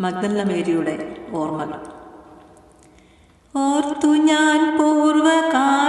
മഗ്ദല്ല മേരിയുടെ ഓർമ്മകൾ. ഓർത്തു ഞാൻ പൂർവകാലം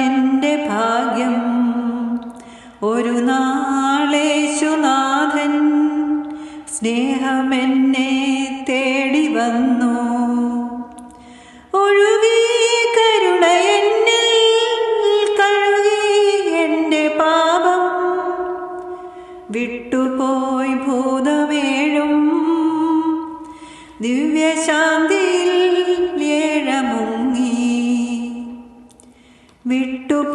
എന്റെ ഭാഗ്യം. ഒരു നാളേശുനാഥൻ സ്നേഹമെന്നെ തേടി വന്നു. ഒഴുകി കരുണ എന്നിൽ കഴുകി എന്റെ പാപം. വിട്ടുപോയി ഭൂതമേഴും ദിവ്യശാന്തിയിൽ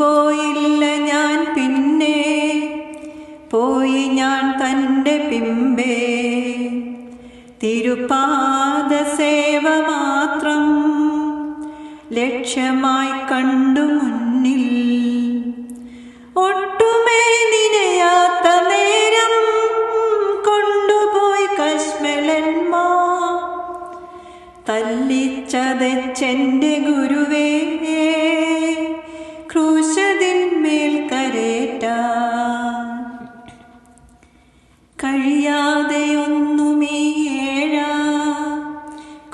വിട്ടുപോയില്ല ഞാൻ പിന്നെ. പോയി ഞാൻ തന്റെ പിമ്പേ. തിരുപാദ സേവ മാത്രം ലക്ഷ്യമായി കണ്ടു മുന്നിൽ. ഒട്ടുമേ നിനയാത്ത നേരം കൊണ്ടുപോയി കശ്മലന്മാ. തല്ലിച്ചതച്ചെന്റെ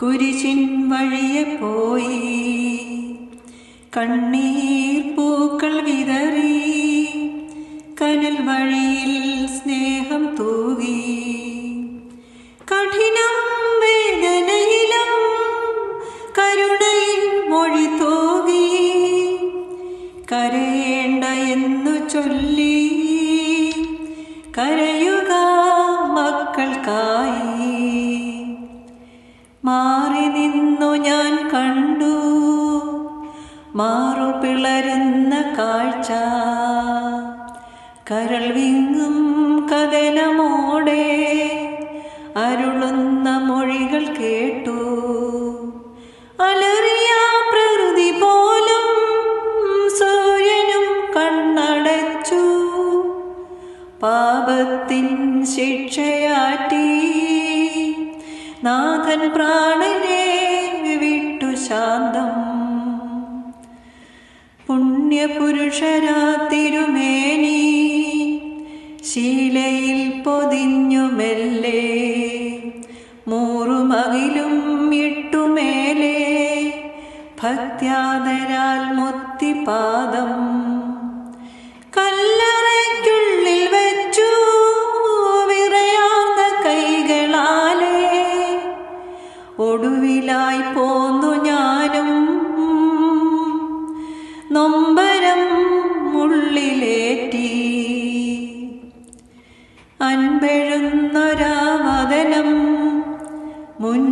കുരിശിൻ വഴിയെ പോയി കണ്ണീർ പൂക്കൾ വിതറി കനൽ വഴിയിൽ സ്നേഹം തൂകി. കഠിനം വേദനയിലും കരുണയിൽ മൊഴി തൂകി. കരയേണ്ട എന്നു ചൊല്ലി കരയുക മക്കൾക്കായി ഞാൻ കണ്ടു. മാറു പിളരുന്ന കാഴ്ച. കരൾ വിങ്ങും കഥനമോടെ അരുളുന്ന മൊഴികൾ കേട്ടു. അലറിയ പ്രകൃതി പോലും സൂര്യനും കണ്ണടച്ചു. പാപത്തിൻ ശിക്ഷയാറ്റി നാഥൻ പ്രാണനെ പുണ്യപുരുഷരാ തിരുമേനി. ശീലയിൽ പൊതിഞ്ഞു മെല്ലെ മൂറുമകിലും ഇട്ടുമേലേ. ഭക്യാദരാൽ മുത്തിപാദം.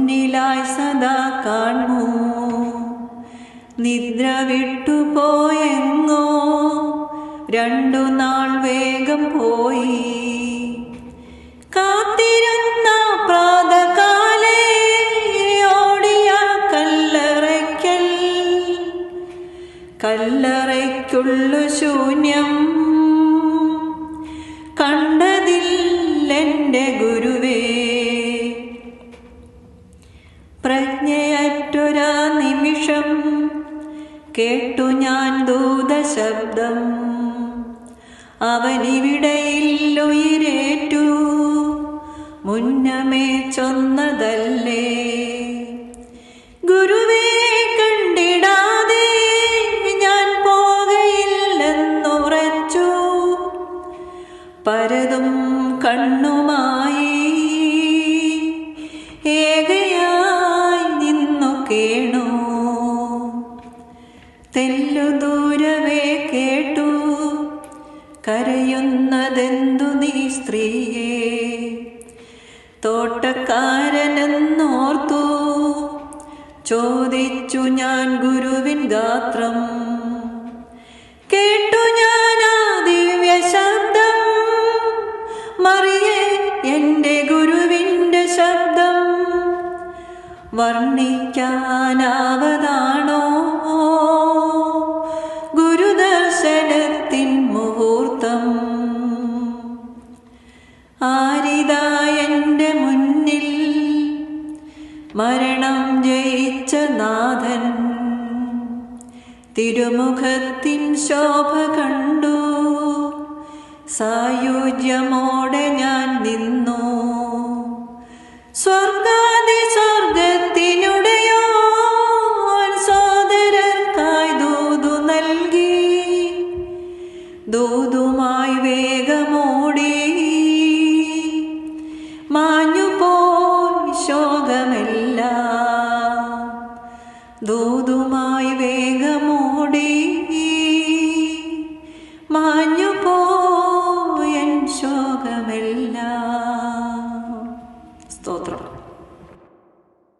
മുന്നിലായി സദാ കാണൂ നിദ്ര വിട്ടുപോയെന്നോ? രണ്ടു നാൾ വേഗം പോയി. കാത്തിരുന്ന പ്രാതകാലേ കല്ലറയ്ക്കൽ. കല്ലറയ്ക്കുള്ളു ശൂന്യം ഞാൻ ദൂതശബ്ദം. അവനിവിടയിൽ ഉയരേറ്റു മുന്നമേ ചൊന്നതല്ലേ. ഗുരുവേ കണ്ടിടാതെ ഞാൻ പോകയില്ലെന്നുറച്ചു. പരതും കണ്ണുമായി സ്ത്രീയെ തോട്ടക്കാരനെന്നോർത്തു. ചോദിച്ചു ഞാൻ ഗുരുവിൻ ഗാത്രം. കേട്ടു ഞാൻ ആ ദിവ്യ ശബ്ദം മറിയേ എന്റെ ഗുരുവിന്റെ ശബ്ദം. വർണി മരണം ജയിച്ച നാഥൻ. തിരുമുഖത്തിൻ ശോഭ കണ്ടു. സായുജ്യമോടെ ഞാൻ നിന്നു. സ്വർഗാദി സ്വർഗത്തിനുടയോ സോദരർക്കായി ദൂതു നൽകി. ദൂതുമായി വേഗമോടി.